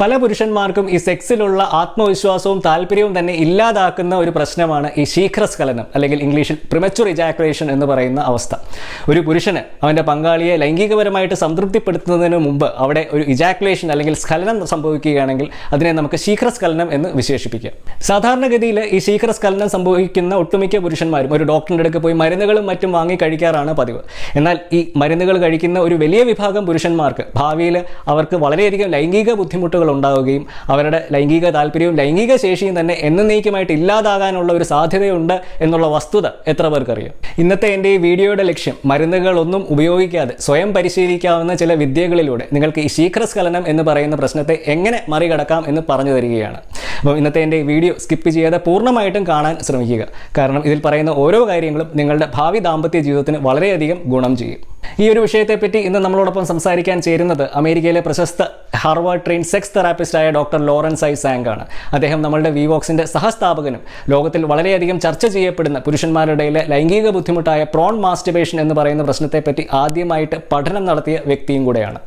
പല പുരുഷന്മാർക്കും ഈ സെക്സിലുള്ള ആത്മവിശ്വാസവും താല്പര്യവും തന്നെ ഇല്ലാതാക്കുന്ന ഒരു പ്രശ്നമാണ് ഈ ശീഘ്രസ്ഖലനം അല്ലെങ്കിൽ ഇംഗ്ലീഷിൽ പ്രിമച്ചുർ ഇജാക്കുലേഷൻ എന്ന് പറയുന്ന അവസ്ഥ. ഒരു പുരുഷന് അവന്റെ പങ്കാളിയെ ലൈംഗികപരമായിട്ട് സംതൃപ്തിപ്പെടുത്തുന്നതിന് മുമ്പ് അവിടെ ഒരു ഇജാക്കുലേഷൻ അല്ലെങ്കിൽ സ്ഖലനം സംഭവിക്കുകയാണെങ്കിൽ അതിനെ നമുക്ക് ശീഘ്രസ്ഖലനം എന്ന് വിശേഷിപ്പിക്കാം. സാധാരണഗതിയിൽ ഈ ശീഘ്രസ്ഖലനം സംഭവിക്കുന്ന ഒട്ടുമിക്ക പുരുഷന്മാരും ഒരു ഡോക്ടറിന്റെ അടുക്ക് പോയി മരുന്നുകളും മറ്റും വാങ്ങി കഴിക്കാറാണ് പതിവ്. എന്നാൽ ഈ മരുന്നുകൾ കഴിക്കുന്ന ഒരു വലിയ വിഭാഗം പുരുഷന്മാർക്ക് ഭാവിയിൽ അവർക്ക് വളരെയധികം ലൈംഗിക ബുദ്ധിമുട്ടുകൾ ഉണ്ടാവുകയും അവരുടെ ലൈംഗിക താല്പര്യവും ലൈംഗിക ശേഷിയും തന്നെ എന്നേക്കുമായിട്ട് ഇല്ലാതാകാനുള്ള ഒരു സാധ്യതയുണ്ട് എന്നുള്ള വസ്തുത എത്ര പേർക്കറിയാം? ഇന്നത്തെ എന്റെ ഈ വീഡിയോയുടെ ലക്ഷ്യം മരുന്നുകളൊന്നും ഉപയോഗിക്കാതെ സ്വയം പരിശീലിക്കാവുന്ന ചില വിദ്യകളിലൂടെ നിങ്ങൾക്ക് ഈ ശീഘ്രസ്ഖലനം എന്ന് പറയുന്ന പ്രശ്നത്തെ എങ്ങനെ മറികടക്കാം എന്ന് പറഞ്ഞു തരികയാണ്. അപ്പോൾ ഇന്നത്തെ എന്റെ വീഡിയോ സ്കിപ്പ് ചെയ്യാതെ പൂർണമായിട്ടും കാണാൻ ശ്രമിക്കുക. കാരണം ഇതിൽ പറയുന്ന ഓരോ കാര്യങ്ങളും നിങ്ങളുടെ ഭാവി ദാമ്പത്യ ജീവിതത്തിന് വളരെയധികം ഗുണം ചെയ്യും. ഈ ഒരു വിഷയത്തെപ്പറ്റി ഇന്ന് നമ്മളോടൊപ്പം സംസാരിക്കാൻ ചേരുന്നത് അമേരിക്കയിലെ പ്രശസ്ത ഹാർവാർഡ് ട്രെയിൻ സെക്സ് തെറാപ്പിസ്റ്റായ ഡോക്ടർ ലോറൻസ് ഐ സാങ് ആണ്. അദ്ദേഹം നമ്മളുടെ വിവോക്സിന്റെ സഹസ്ഥാപകനും ലോകത്തിൽ വളരെയധികം ചർച്ച ചെയ്യപ്പെടുന്ന പുരുഷന്മാരുടെ ലൈംഗിക ബുദ്ധിമുട്ടായ പ്രോൺ മാസ്റ്റിബേഷൻ എന്ന് പറയുന്ന പ്രശ്നത്തെപ്പറ്റി ആദ്യമായിട്ട് പഠനം നടത്തിയ വ്യക്തിയും കൂടെയാണ്.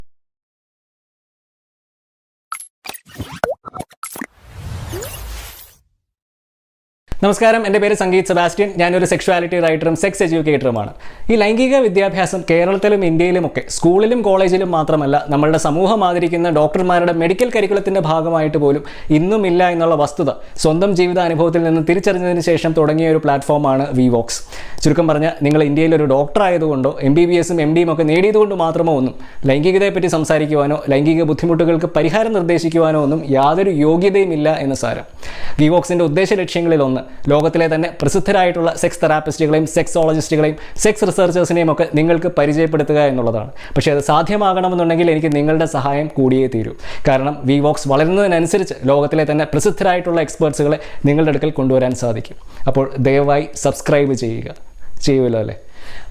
നമസ്കാരം. എന്റെ പേര് സംഗീത് സെബാസ്റ്റ്യൻ. ഞാനൊരു സെക്ഷുവാലിറ്റി റൈറ്ററും സെക്സ് എഡ്യൂക്കേറ്ററുമാണ് ഈ ലൈംഗിക വിദ്യാഭ്യാസം കേരളത്തിലും ഇന്ത്യയിലും ഒക്കെ സ്കൂളിലും കോളേജിലും മാത്രമല്ല നമ്മളുടെ സമൂഹം ആദരിക്കുന്ന ഡോക്ടർമാരുടെ മെഡിക്കൽ കരിക്കുലത്തിന്റെ ഭാഗമായിട്ട് പോലും ഇന്നും ഇല്ല എന്നുള്ള വസ്തുത സ്വന്തം ജീവിത അനുഭവത്തിൽ നിന്ന് തിരിച്ചറിഞ്ഞതിന് ശേഷം തുടങ്ങിയ ഒരു പ്ലാറ്റ്ഫോമാണ് വിവോക്സ് ചുരുക്കം പറഞ്ഞാൽ നിങ്ങൾ ഇന്ത്യയിൽ ഒരു ഡോക്ടർ ആയതുകൊണ്ടോ എം ബി ബി എസും എം ഡിയും ഒക്കെ നേടിയതുകൊണ്ട് മാത്രമോ ഒന്നും ലൈംഗികതയെപ്പറ്റി സംസാരിക്കുവാനോ ലൈംഗിക ബുദ്ധിമുട്ടുകൾക്ക് പരിഹാരം നിർദ്ദേശിക്കുവാനോ ഒന്നും യാതൊരു യോഗ്യതയും ഇല്ല എന്ന് സാരം. വിവോക്സിന്റെ ഉദ്ദേശ ലക്ഷ്യങ്ങളിൽ ഒന്ന് ലോകത്തിലെ തന്നെ പ്രസിദ്ധരായിട്ടുള്ള സെക്സ് തെറാപ്പിസ്റ്റുകളെയും സെക്സോളജിസ്റ്റുകളെയും സെക്സ് റിസർച്ചേഴ്സിനെയും ഒക്കെ നിങ്ങൾക്ക് പരിചയപ്പെടുത്തുക എന്നുള്ളതാണ്. പക്ഷേ അത് സാധ്യമാകണമെന്നുണ്ടെങ്കിൽ എനിക്ക് നിങ്ങളുടെ സഹായം കൂടിയേ തീരൂ. കാരണം വി വോക്സ് വളരുന്നതിനനുസരിച്ച് ലോകത്തിലെ തന്നെ പ്രസിദ്ധരായിട്ടുള്ള എക്സ്പേർട്സുകളെ നിങ്ങളുടെ അടുക്കൽ കൊണ്ടുവരാൻ സാധിക്കും. അപ്പോൾ ദയവായി സബ്സ്ക്രൈബ് ചെയ്യുക. ചെയ്യുമല്ലോ അല്ലേ?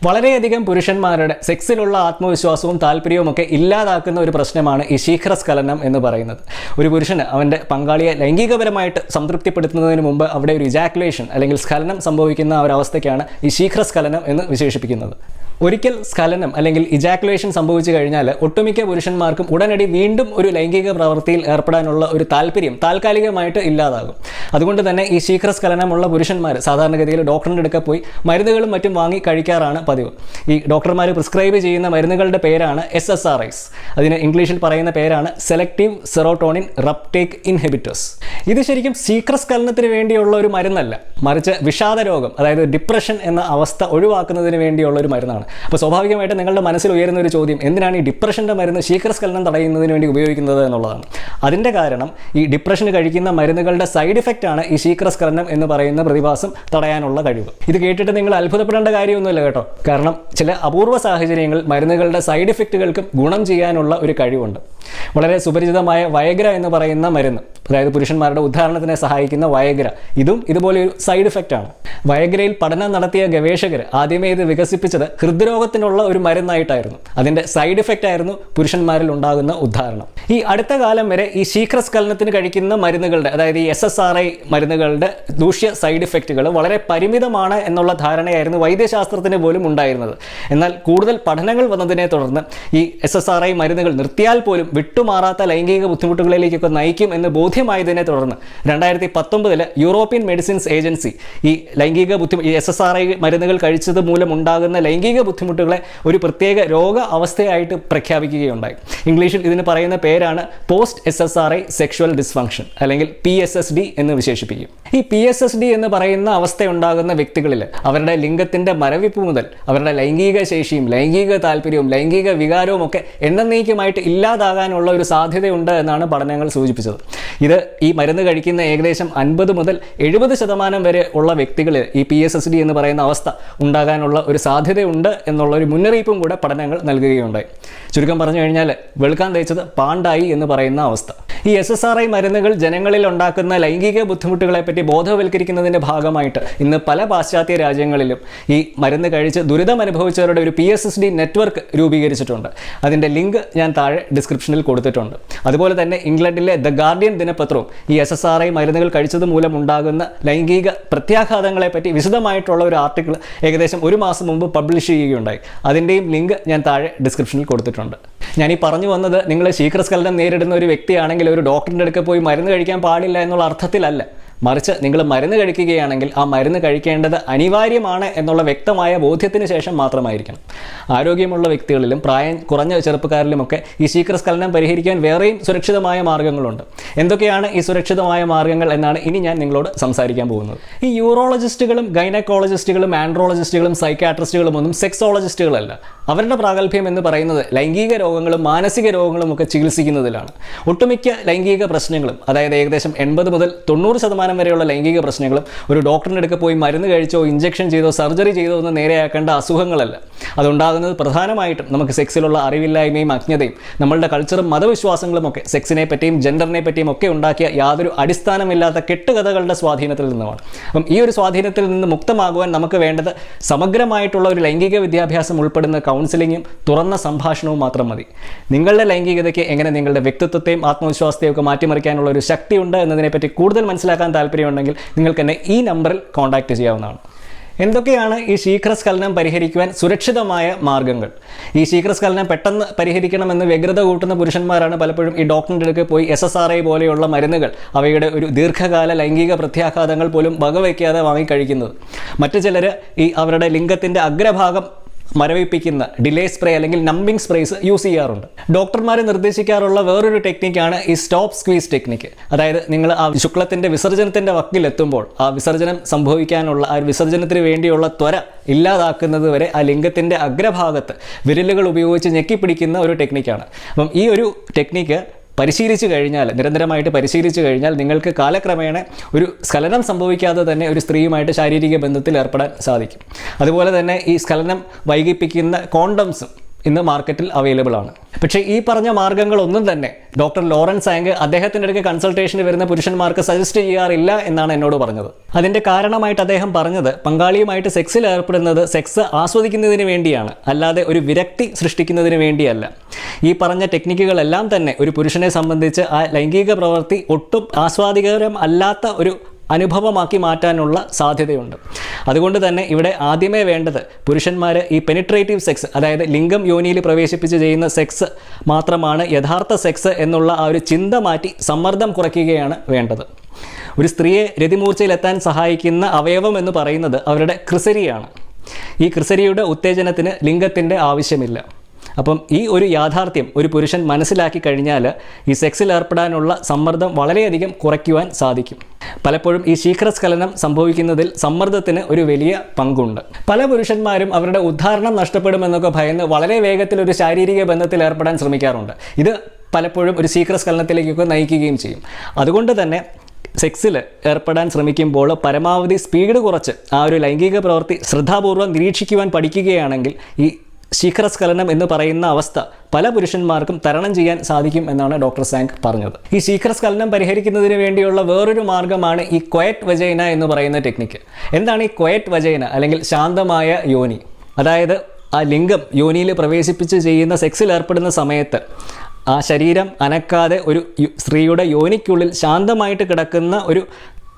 വളരെയധികം പുരുഷന്മാരുടെ സെക്സിലുള്ള ആത്മവിശ്വാസവും താല്പര്യവും ഒക്കെ ഇല്ലാതാക്കുന്ന ഒരു പ്രശ്നമാണ് ഈ ശീഘ്രസ്ഖലനം എന്ന് പറയുന്നത്. ഒരു പുരുഷന് അവന്റെ പങ്കാളിയെ ലൈംഗികപരമായിട്ട് സംതൃപ്തിപ്പെടുത്തുന്നതിന് മുമ്പ് അവിടെ ഒരു ഇജാക്കുലേഷൻ അല്ലെങ്കിൽ സ്ഖലനം സംഭവിക്കുന്ന ഒരവസ്ഥയ്ക്കാണ് ഒരു ഈ ശീഘ്രസ്ഖലനം എന്ന് വിശേഷിപ്പിക്കുന്നത്. ഒരിക്കൽ സ്ഖലനം അല്ലെങ്കിൽ ഇജാക്കുലേഷൻ സംഭവിച്ചു കഴിഞ്ഞാൽ ഒട്ടുമിക്ക പുരുഷന്മാർക്കും ഉടനടി വീണ്ടും ഒരു ലൈംഗിക പ്രവൃത്തിയിൽ ഏർപ്പെടാനുള്ള ഒരു താല്പര്യം താൽക്കാലികമായിട്ട് ഇല്ലാതാകും. അതുകൊണ്ട് തന്നെ ഈ ശീഘ്രസ്ഖലനമുള്ള പുരുഷന്മാർ സാധാരണഗതിയിൽ ഡോക്ടറിന്റെ അടുക്ക പോയി മരുന്നുകളും മറ്റും വാങ്ങി കഴിക്കാറാണ് പതിവ്. ഈ ഡോക്ടർമാർ പ്രിസ്ക്രൈബ് ചെയ്യുന്ന മരുന്നുകളുടെ പേരാണ് എസ് എസ് ആർ ഐസ് അതിന് ഇംഗ്ലീഷിൽ പറയുന്ന പേരാണ് സെലക്റ്റീവ് സെറോട്ടോണിൻ റപ്ടേക്ക് ഇൻഹിബിറ്റേഴ്സ് ഇത് ശരിക്കും ശീഘ്രസ്ഖലനത്തിന് വേണ്ടിയുള്ള ഒരു മരുന്നല്ല. മറിച്ച് വിഷാദ രോഗം അതായത് ഡിപ്രഷൻ എന്ന അവസ്ഥ ഒഴിവാക്കുന്നതിന് വേണ്ടിയുള്ള ഒരു മരുന്നാണ്. അപ്പോൾ സ്വാഭാവികമായിട്ട് നിങ്ങളുടെ മനസ്സിൽ ഉയരുന്ന ഒരു ചോദ്യം എന്തിനാണ് ഈ ഡിപ്രഷന്റെ മരുന്ന് ശീഘ്രസ്ഖലനം തടയുന്നതിന് വേണ്ടി ഉപയോഗിക്കുന്നത് എന്നുള്ളതാണ്. അതിന്റെ കാരണം ഈ ഡിപ്രഷന് കഴിക്കുന്ന മരുന്നുകളുടെ സൈഡ് ഇഫക്റ്റ് ആണ് ഈ ശീഘ്രസ്ഖലനം എന്ന് പറയുന്ന പ്രതിഭാസം തടയാനുള്ള കഴിവ്. ഇത് കേട്ടിട്ട് നിങ്ങൾ അത്ഭുതപ്പെടേണ്ട കാര്യമൊന്നുമില്ല കേട്ടോ. കാരണം ചില അപൂർവ സാഹചര്യങ്ങൾ മരുന്നുകളുടെ സൈഡ് എഫക്റ്റുകൾക്കും ഗുണം ചെയ്യാനുള്ള ഒരു കഴിവുണ്ട്. വളരെ സുപരിചിതമായ വയഗ്ര എന്ന് പറയുന്ന മരുന്ന് അതായത് പുരുഷന്മാരുടെ ഉദ്ധാരണത്തിനെ സഹായിക്കുന്ന വയഗ്ര ഇതും ഇതുപോലെ ഒരു സൈഡ് ഇഫക്റ്റ് ആണ്. വയഗ്രയിൽ പഠനം നടത്തിയ ഗവേഷകർ ആദ്യമേ ഇത് വികസിപ്പിച്ചത് ഹൃദ്രോഗത്തിനുള്ള ഒരു മരുന്നായിട്ടായിരുന്നു. അതിന്റെ സൈഡ് ഇഫക്റ്റ് ആയിരുന്നു പുരുഷന്മാരിൽ ഉണ്ടാകുന്ന ഉദ്ധാരണം ഈ അടുത്ത കാലം വരെ ഈ ശീഘ്രസ്ഖലനത്തിന് കഴിക്കുന്ന മരുന്നുകളുടെ അതായത് ഈ എസ് എസ് ആർ ഐ മരുന്നുകളുടെ ദൂഷ്യ സൈഡ് ഇഫക്റ്റുകൾ വളരെ പരിമിതമാണ് എന്നുള്ള ധാരണയായിരുന്നു വൈദ്യശാസ്ത്രത്തിന് പോലും ഉണ്ടായിരുന്നത്. എന്നാൽ കൂടുതൽ പഠനങ്ങൾ വന്നതിനെ തുടർന്ന് ഈ എസ് എസ് ആർ ഐ മരുന്നുകൾ നിർത്തിയാൽ പോലും വിട്ടുമാറാത്ത ലൈംഗിക ബുദ്ധിമുട്ടുകളിലേക്കൊക്കെ നയിക്കും എന്ന് ബോധ്യമായതിനെ തുടർന്ന് രണ്ടായിരത്തി പത്തൊമ്പതിൽ യൂറോപ്യൻ മെഡിസിൻസ് ഏജൻസി ഈ ലൈംഗിക ബുദ്ധിമുട്ട് എസ് എസ് ആർ ഐ മരുന്നുകൾ കഴിച്ചത് മൂലം ഉണ്ടാകുന്ന ലൈംഗിക ബുദ്ധിമുട്ടുകളെ ഒരു പ്രത്യേക രോഗ അവസ്ഥയായിട്ട് പ്രഖ്യാപിക്കുകയുണ്ടായി. ഇംഗ്ലീഷിൽ ഇതിന് പറയുന്ന പേരാണ് post S S R I sexual dysfunction അല്ലെങ്കിൽ പി എസ് എസ് ഡി എന്ന് വിശേഷിപ്പിക്കും. ഈ പി എസ് എസ് ഡി എന്ന് പറയുന്ന അവസ്ഥയുണ്ടാകുന്ന വ്യക്തികളിൽ അവരുടെ ലിംഗത്തിന്റെ മരവിപ്പ് മുതൽ അവരുടെ ലൈംഗിക ശേഷിയും ലൈംഗിക താല്പര്യവും ലൈംഗിക വികാരവും ഒക്കെ എന്നേക്കുമായിട്ട് ഇല്ലാതാകാനുള്ള ഒരു സാധ്യതയുണ്ട് എന്നാണ് പഠനങ്ങൾ സൂചിപ്പിച്ചത്. ഇത് ഈ മരുന്ന് കഴിക്കുന്ന ഏകദേശം അൻപത് മുതൽ എഴുപത് ശതമാനം വരെ ഉള്ള വ്യക്തികളിൽ ഈ പി എസ് എസ് ഡി എന്ന് പറയുന്ന അവസ്ഥ ഉണ്ടാകാനുള്ള ഒരു സാധ്യതയുണ്ട് എന്നുള്ള ഒരു മുന്നറിയിപ്പും കൂടെ പഠനങ്ങൾ നൽകുകയുണ്ടായി. ചുരുക്കം പറഞ്ഞു കഴിഞ്ഞാൽ വെളുക്കാൻ തേച്ചത് പാണ്ടായി എന്ന് പറയുന്ന അവസ്ഥ. ഈ എസ് എസ് ആർ ഐ മരുന്നുകൾ ജനങ്ങളിൽ ഉണ്ടാക്കുന്ന ലൈംഗിക ബുദ്ധിമുട്ടുകളെ ബുദ്ധിമുട്ടുകളെപ്പറ്റി ബോധവൽക്കരിക്കുന്നതിന്റെ ഭാഗമായിട്ട് ഇന്ന് പല പാശ്ചാത്യ രാജ്യങ്ങളിലും ഈ മരുന്ന് കഴിച്ച് ദുരിതം അനുഭവിച്ചവരുടെ ഒരു P S S D network രൂപീകരിച്ചിട്ടുണ്ട്. അതിന്റെ ലിങ്ക് ഞാൻ താഴെ ഡിസ്ക്രിപ്ഷനിൽ കൊടുത്തിട്ടുണ്ട്. അതുപോലെ തന്നെ ഇംഗ്ലണ്ടിലെ ദ ഗാർഡിയൻ ദിനപത്രവും ഈ എസ് എസ് ആർ ഐ മരുന്നുകൾ കഴിച്ചത് മൂലം ഉണ്ടാകുന്ന ലൈംഗിക പ്രത്യാഘാതങ്ങളെ പറ്റി വിശദമായിട്ടുള്ള ഒരു ആർട്ടിക്കിൾ ഏകദേശം ഒരു മാസം മുമ്പ് പബ്ലിഷ് ചെയ്യുകയുണ്ടായി. അതിന്റെയും ലിങ്ക് ഞാൻ താഴെ ഡിസ്ക്രിപ്ഷനിൽ കൊടുത്തിട്ടുണ്ട്. ഞാൻ ഈ പറഞ്ഞു വന്നത് നിങ്ങൾ ശീഘ്രസ്ഖലനം നേരിടുന്ന ഒരു വ്യക്തിയാണെങ്കിൽ ഒരു ഡോക്ടറിന്റെ അടുക്കൽ പോയി മരുന്ന് കഴിക്കാൻ പാടില്ല എന്നുള്ള അർത്ഥത്തിലല്ല. മറിച്ച് നിങ്ങൾ മരുന്ന് കഴിക്കുകയാണെങ്കിൽ ആ മരുന്ന് കഴിക്കേണ്ടത് അനിവാര്യമാണ് എന്നുള്ള വ്യക്തമായ ബോധ്യത്തിന് ശേഷം മാത്രമായിരിക്കണം. ആരോഗ്യമുള്ള വ്യക്തികളിലും പ്രായം കുറഞ്ഞ ചെറുപ്പക്കാരിലുമൊക്കെ ഈ ശീക്രസ്ഖലനം പരിഹരിക്കാൻ വേറെയും സുരക്ഷിതമായ മാർഗങ്ങളുണ്ട് എന്തൊക്കെയാണ് ഈ സുരക്ഷിതമായ മാർഗങ്ങൾ എന്നാണ് ഇനി ഞാൻ നിങ്ങളോട് സംസാരിക്കാൻ പോകുന്നത്. ഈ യൂറോളജിസ്റ്റുകളും ഗൈനക്കോളജിസ്റ്റുകളും ആൻഡ്രോളജിസ്റ്റുകളും സൈക്കാട്രിസ്റ്റുകളും ഒന്നും സെക്സോളജിസ്റ്റുകളല്ല. അവരുടെ പ്രാഗൽഭ്യം എന്ന് പറയുന്നത് ലൈംഗിക രോഗങ്ങളും മാനസിക രോഗങ്ങളും ഒക്കെ ചികിത്സിക്കുന്നതിലാണ്. ഒട്ടുമിക്ക ലൈംഗിക പ്രശ്നങ്ങളും അതായത് ഏകദേശം എൺപത് മുതൽ തൊണ്ണൂറ് ശതമാനം വരെയുള്ള ലൈംഗിക പ്രശ്നങ്ങളും ഒരു ഡോക്ടറിന്റെ അടുക്ക പോയി മരുന്ന് കഴിച്ചോ ഇഞ്ചക്ഷൻ ചെയ്തോ സർജറി ചെയ്തോ എന്ന് നേരെയാക്കേണ്ട അസുഖങ്ങളല്ല. അതുണ്ടാകുന്നത് പ്രധാനമായിട്ടും നമുക്ക് സെക്സിലുള്ള അറിവില്ലായ്മയും അജ്ഞതയും നമ്മളുടെ കൾച്ചറും മതവിശ്വാസങ്ങളും ഒക്കെ സെക്സിനെ പറ്റിയും ജെൻഡറിനെ പറ്റിയും ഒക്കെ ഉണ്ടാക്കിയ യാതൊരു അടിസ്ഥാനമില്ലാത്ത കെട്ടുകഥകളുടെ സ്വാധീനത്തിൽ നിന്നുമാണ്. അപ്പം ഈ ഒരു സ്വാധീനത്തിൽ നിന്ന് മുക്തമാകുവാൻ നമുക്ക് വേണ്ടത് സമഗ്രമായിട്ടുള്ള ഒരു ലൈംഗിക വിദ്യാഭ്യാസം ഉൾപ്പെടുന്ന കൗൺസിലിങ്ങും തുറന്ന സംഭാഷണവും മാത്രം മതി. നിങ്ങളുടെ ലൈംഗികതയ്ക്ക് എങ്ങനെ നിങ്ങളുടെ വ്യക്തിത്വത്തെയും ആത്മവിശ്വാസത്തെയും ഒക്കെ മാറ്റിമറിക്കാനുള്ള ഒരു ശക്തിയുണ്ട് എന്നതിനെപ്പറ്റി കൂടുതൽ മനസ്സിലാക്കാൻ താല്പര്യമുണ്ടെങ്കിൽ നിങ്ങൾക്ക് എന്നെ ഈ നമ്പറിൽ കോൺടാക്റ്റ് ചെയ്യാവുന്നതാണ്. എന്തൊക്കെയാണ് ഈ ശീഘ്രസ്ഖലനം പരിഹരിക്കുവാൻ സുരക്ഷിതമായ മാർഗങ്ങൾ? ഈ ശീഘ്രസ്ഖലനം പെട്ടെന്ന് പരിഹരിക്കണമെന്ന് വ്യഗ്രത കൂട്ടുന്ന പുരുഷന്മാരാണ് പലപ്പോഴും ഈ ഡോക്ടറിന്റെ അടുക്ക് പോയി എസ് എസ് ആർ ഐ പോലെയുള്ള മരുന്നുകൾ അവയുടെ ഒരു ദീർഘകാല ലൈംഗിക പ്രത്യാഘാതങ്ങൾ പോലും വകവയ്ക്കാതെ വാങ്ങിക്കഴിക്കുന്നത്. മറ്റു ചിലർ ഈ അവരുടെ ലിംഗത്തിന്റെ അഗ്രഭാഗം മരവിപ്പിക്കുന്ന ഡിലേ സ്പ്രേ അല്ലെങ്കിൽ നമ്പിംഗ് സ്പ്രേസ് യൂസ് ചെയ്യാറുണ്ട്. ഡോക്ടർമാർ നിർദ്ദേശിക്കാറുള്ള വേറൊരു ടെക്നിക്കാണ് ഈ സ്റ്റോപ്പ് സ്ക്വീസ് ടെക്നിക്ക് അതായത് നിങ്ങൾ ആ ശുക്ലത്തിന്റെ വിസർജനത്തിന്റെ വക്കിലെത്തുമ്പോൾ ആ വിസർജനം സംഭവിക്കാനുള്ള ആ വിസർജനത്തിന് വേണ്ടിയുള്ള ത്വര ഇല്ലാതാക്കുന്നത് വരെ ആ ലിംഗത്തിന്റെ അഗ്രഭാഗത്ത് വിരലുകൾ ഉപയോഗിച്ച് ഞെക്കിപ്പിടിക്കുന്ന ഒരു ടെക്നിക്കാണ് അപ്പം ഈ ഒരു ടെക്നിക്ക് പരിശീലിച്ചു കഴിഞ്ഞാൽ നിരന്തരമായിട്ട് പരിശീലിച്ചു കഴിഞ്ഞാൽ നിങ്ങൾക്ക് കാലക്രമേണ ഒരു സ്ഖലനം സംഭവിക്കാതെ തന്നെ ഒരു സ്ത്രീയുമായിട്ട് ശാരീരിക ബന്ധത്തിൽ ഏർപ്പെടാൻ സാധിക്കും. അതുപോലെ തന്നെ ഈ സ്ഖലനം വൈകിപ്പിക്കുന്ന കോണ്ടംസും ഇന്ന് മാർക്കറ്റിൽ അവൈലബിൾ ആണ്. പക്ഷേ ഈ പറഞ്ഞ മാർഗങ്ങളൊന്നും തന്നെ ഡോക്ടർ ലോറൻസ് ആങ്ക് അദ്ദേഹത്തിന്റെ അടുക്ക് കൺസൾട്ടേഷന് വരുന്ന പുരുഷന്മാർക്ക് സജസ്റ്റ് ചെയ്യാറില്ല എന്നാണ് എന്നോട് പറഞ്ഞത്. അതിന്റെ കാരണമായിട്ട് അദ്ദേഹം പറഞ്ഞത് പങ്കാളിയുമായിട്ട് സെക്സിൽ ഏർപ്പെടുന്നത് സെക്സ് ആസ്വദിക്കുന്നതിന് വേണ്ടിയാണ്. അല്ലാതെ ഒരു വിരക്തി സൃഷ്ടിക്കുന്നതിന് വേണ്ടിയല്ല. ഈ പറഞ്ഞ ടെക്നിക്കുകളെല്ലാം തന്നെ ഒരു പുരുഷനെ സംബന്ധിച്ച് ആ ലൈംഗിക പ്രവൃത്തി ഒട്ടും ആസ്വാദികരം അല്ലാത്ത ഒരു അനുഭവമാക്കി മാറ്റാനുള്ള സാധ്യതയുണ്ട്. അതുകൊണ്ട് തന്നെ ഇവിടെ ആദ്യമേ വേണ്ടത് പുരുഷന്മാർ ഈ പെനിട്രേറ്റീവ് സെക്സ് അതായത് ലിംഗം യോനിയിൽ പ്രവേശിപ്പിച്ച് ചെയ്യുന്ന സെക്സ് മാത്രമാണ് യഥാർത്ഥ സെക്സ് എന്നുള്ള ആ ഒരു ചിന്ത മാറ്റി സമ്മർദ്ദം കുറയ്ക്കുകയാണ് വേണ്ടത്. ഒരു സ്ത്രീയെ രതിമൂർച്ചയിലെത്താൻ സഹായിക്കുന്ന അവയവം എന്ന് പറയുന്നത് അവരുടെ ക്രിസരിയാണ്. ഈ ക്രിസരിയുടെ ഉത്തേജനത്തിന് ലിംഗത്തിന്റെ ആവശ്യമില്ല. അപ്പം ഈ ഒരു യാഥാർത്ഥ്യം ഒരു പുരുഷൻ മനസ്സിലാക്കി കഴിഞ്ഞാൽ ഈ സെക്സിൽ ഏർപ്പെടാനുള്ള സമ്മർദ്ദം വളരെയധികം കുറയ്ക്കുവാൻ സാധിക്കും. പലപ്പോഴും ഈ ശീഘ്രസ്ഖലനം സംഭവിക്കുന്നതിൽ സമ്മർദ്ദത്തിന് ഒരു വലിയ പങ്കുണ്ട്. പല പുരുഷന്മാരും അവരുടെ ഉദ്ധാരണം നഷ്ടപ്പെടുമെന്നൊക്കെ ഭയന്ന് വളരെ വേഗത്തിൽ ഒരു ശാരീരിക ബന്ധത്തിൽ ഏർപ്പെടാൻ ശ്രമിക്കാറുണ്ട്. ഇത് പലപ്പോഴും ഒരു ശീഘ്രസ്ഖലനത്തിലേക്കൊക്കെ നയിക്കുകയും ചെയ്യും. അതുകൊണ്ട് തന്നെ സെക്സിൽ ഏർപ്പെടാൻ ശ്രമിക്കുമ്പോൾ പരമാവധി സ്പീഡ് കുറച്ച് ആ ഒരു ലൈംഗിക പ്രവൃത്തി ശ്രദ്ധാപൂർവം നിരീക്ഷിക്കുവാൻ പഠിക്കുകയാണെങ്കിൽ ഈ ശീഘ്രസ്ഖലനം എന്ന് പറയുന്ന അവസ്ഥ പല പുരുഷന്മാർക്കും തരണം ചെയ്യാൻ സാധിക്കും എന്നാണ് ഡോക്ടർ സാങ്ക് പറഞ്ഞത്. ഈ ശീഘ്രസ്ഖലനം പരിഹരിക്കുന്നതിന് വേണ്ടിയുള്ള വേറൊരു മാർഗമാണ് ഈ ക്വയറ്റ് വജൈന എന്ന് പറയുന്ന ടെക്നിക്ക് എന്താണ് ഈ ക്വയറ്റ് വജൈന അല്ലെങ്കിൽ ശാന്തമായ യോനി? അതായത് ആ ലിംഗം യോനിയിൽ പ്രവേശിപ്പിച്ച് ചെയ്യുന്ന സെക്സിൽ ഏർപ്പെടുന്ന സമയത്ത് ആ ശരീരം അനക്കാതെ ഒരു സ്ത്രീയുടെ യോനിക്കുള്ളിൽ ശാന്തമായിട്ട് കിടക്കുന്ന ഒരു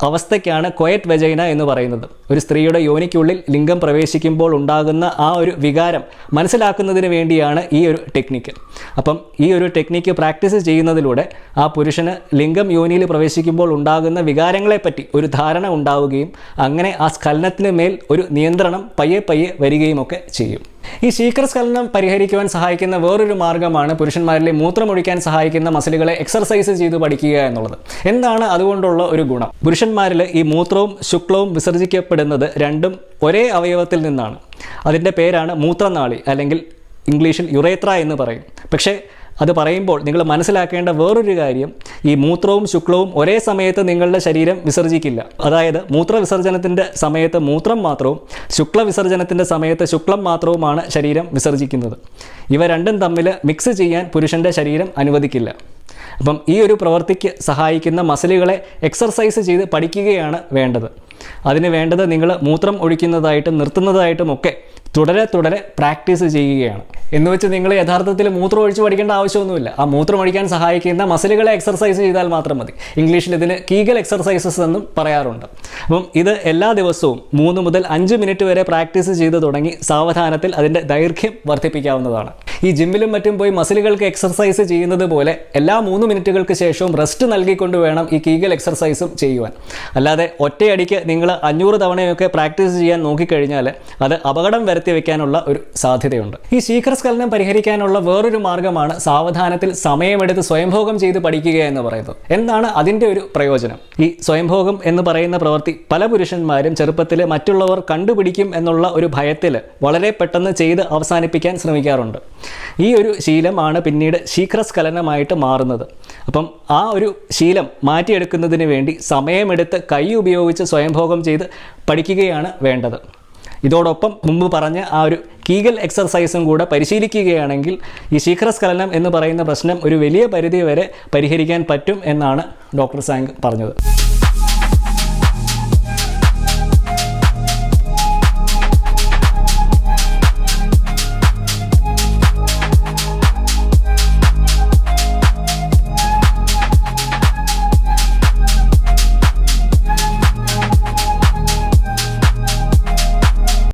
അവസ്ഥയ്ക്കാണ് കൊയറ്റ് വെജൈന എന്ന് പറയുന്നത്. ഒരു സ്ത്രീയുടെ യോനിക്കുള്ളിൽ ലിംഗം പ്രവേശിക്കുമ്പോൾ ഉണ്ടാകുന്ന ആ ഒരു വികാരം മനസ്സിലാക്കുന്നതിന് വേണ്ടിയാണ് ഈ ഒരു ടെക്നിക്ക് അപ്പം ഈ ഒരു ടെക്നിക്ക് പ്രാക്ടീസ് ചെയ്യുന്നതിലൂടെ ആ പുരുഷന് ലിംഗം യോനിയിൽ പ്രവേശിക്കുമ്പോൾ ഉണ്ടാകുന്ന വികാരങ്ങളെപ്പറ്റി ഒരു ധാരണ ഉണ്ടാവുകയും അങ്ങനെ ആ സ്ഖലനത്തിന് മേൽ ഒരു നിയന്ത്രണം പയ്യെ പയ്യെ വരികയുമൊക്കെ ചെയ്യും. ഈ ശീഘ്രസ്ഖലനം പരിഹരിക്കുവാൻ സഹായിക്കുന്ന വേറൊരു മാർഗമാണ് പുരുഷന്മാരിലെ മൂത്രമൊഴിക്കാൻ സഹായിക്കുന്ന മസിലുകളെ എക്സർസൈസ് ചെയ്ത് പഠിക്കുക എന്നുള്ളത്. എന്താണ് അതുകൊണ്ടുള്ള ഒരു ഗുണം? പുരുഷന്മാരിൽ ഈ മൂത്രവും ശുക്ലവും വിസർജിക്കപ്പെടുന്നത് രണ്ടും ഒരേ അവയവത്തിൽ നിന്നാണ്. അതിന്റെ പേരാണ് മൂത്രനാളി അല്ലെങ്കിൽ ഇംഗ്ലീഷിൽ യുറേത്ര എന്ന് പറയും. പക്ഷേ അത് പറയുമ്പോൾ നിങ്ങൾ മനസ്സിലാക്കേണ്ട വേറൊരു കാര്യം ഈ മൂത്രവും ശുക്ലവും ഒരേ സമയത്ത് നിങ്ങളുടെ ശരീരം വിസർജിക്കില്ല. അതായത് മൂത്ര വിസർജനത്തിന്റെ സമയത്ത് മൂത്രം മാത്രവും ശുക്ല വിസർജനത്തിന്റെ സമയത്ത് ശുക്ലം മാത്രവുമാണ് ശരീരം വിസർജിക്കുന്നത്. ഇവ രണ്ടും തമ്മിൽ മിക്സ് ചെയ്യാൻ പുരുഷന്റെ ശരീരം അനുവദിക്കില്ല. അപ്പം ഈ ഒരു പ്രവൃത്തിക്ക് സഹായിക്കുന്ന മസിലുകളെ എക്സർസൈസ് ചെയ്ത് പഠിക്കുകയാണ് വേണ്ടത്. അതിന് വേണ്ടത് നിങ്ങൾ മൂത്രം ഒഴിക്കുന്നതായിട്ടും നിർത്തുന്നതായിട്ടും ഒക്കെ തുടരെ തുടരെ പ്രാക്ടീസ് ചെയ്യുകയാണ്. എന്ന് വെച്ച് നിങ്ങൾ യഥാർത്ഥത്തിൽ മൂത്രം ഒഴിച്ച് പഠിക്കേണ്ട ആവശ്യമൊന്നുമില്ല. ആ മൂത്രം ഒഴിക്കാൻ സഹായിക്കുന്ന മസിലുകളെ എക്സർസൈസ് ചെയ്താൽ മാത്രം മതി. ഇംഗ്ലീഷിൽ ഇതിന് കീഗൽ എക്സർസൈസസ് എന്നും പറയാറുണ്ട്. അപ്പം ഇത് എല്ലാ ദിവസവും മൂന്ന് മുതൽ അഞ്ച് മിനിറ്റ് വരെ പ്രാക്ടീസ് ചെയ്ത് തുടങ്ങി സാവധാനത്തിൽ അതിന്റെ ദൈർഘ്യം വർദ്ധിപ്പിക്കാവുന്നതാണ്. ഈ ജിമ്മിലും മറ്റും പോയി മസിലുകൾക്ക് എക്സർസൈസ് ചെയ്യുന്നത് പോലെ എല്ലാ മൂന്ന് മിനിറ്റുകൾക്ക് ശേഷവും റെസ്റ്റ് നൽകിക്കൊണ്ട് വേണം ഈ കീഗൽ എക്സർസൈസും ചെയ്യുവാൻ. അല്ലാതെ ഒറ്റയടിക്ക് നിങ്ങൾ അഞ്ഞൂറ് തവണയൊക്കെ പ്രാക്ടീസ് ചെയ്യാൻ നോക്കിക്കഴിഞ്ഞാൽ അത് അപകടം വരുത്തി വെക്കാനുള്ള ഒരു സാധ്യതയുണ്ട്. ഈ ശീഘ്രസ്ഖലനം പരിഹരിക്കാനുള്ള വേറൊരു മാർഗമാണ് സാവധാനത്തിൽ സമയമെടുത്ത് സ്വയംഭോഗം ചെയ്ത് പഠിക്കുക എന്ന് പറയുന്നത്. എന്താണ് അതിന്റെ ഒരു പ്രയോജനം. ഈ സ്വയംഭോഗം എന്ന് പറയുന്ന പ്രവൃത്തി പല പുരുഷന്മാരും ചെറുപ്പത്തിൽ മറ്റുള്ളവർ കണ്ടുപിടിക്കും എന്നുള്ള ഒരു ഭയത്തിൽ വളരെ പെട്ടെന്ന് ചെയ്ത് അവസാനിപ്പിക്കാൻ ശ്രമിക്കാറുണ്ട്. ഈ ഒരു ശീലമാണ് പിന്നീട് ശീഘ്രസ്ഖലനമായിട്ട് മാറുന്നത്. അപ്പം ആ ഒരു ശീലം മാറ്റിയെടുക്കുന്നതിന് വേണ്ടി സമയമെടുത്ത് കൈ ഉപയോഗിച്ച് സ്വയംഭോഗം ചെയ്ത് പഠിക്കുകയാണ് വേണ്ടത്. ഇതോടൊപ്പം മുമ്പ് പറഞ്ഞ ആ ഒരു കീഗൽ എക്സർസൈസും കൂടെ പരിശീലിക്കുകയാണെങ്കിൽ ഈ ശീഘ്രസ്ഖലനം എന്ന് പറയുന്ന പ്രശ്നം ഒരു വലിയ പരിധി വരെ പരിഹരിക്കാൻ പറ്റും എന്നാണ് ഡോക്ടർ സാങ് പറഞ്ഞത്.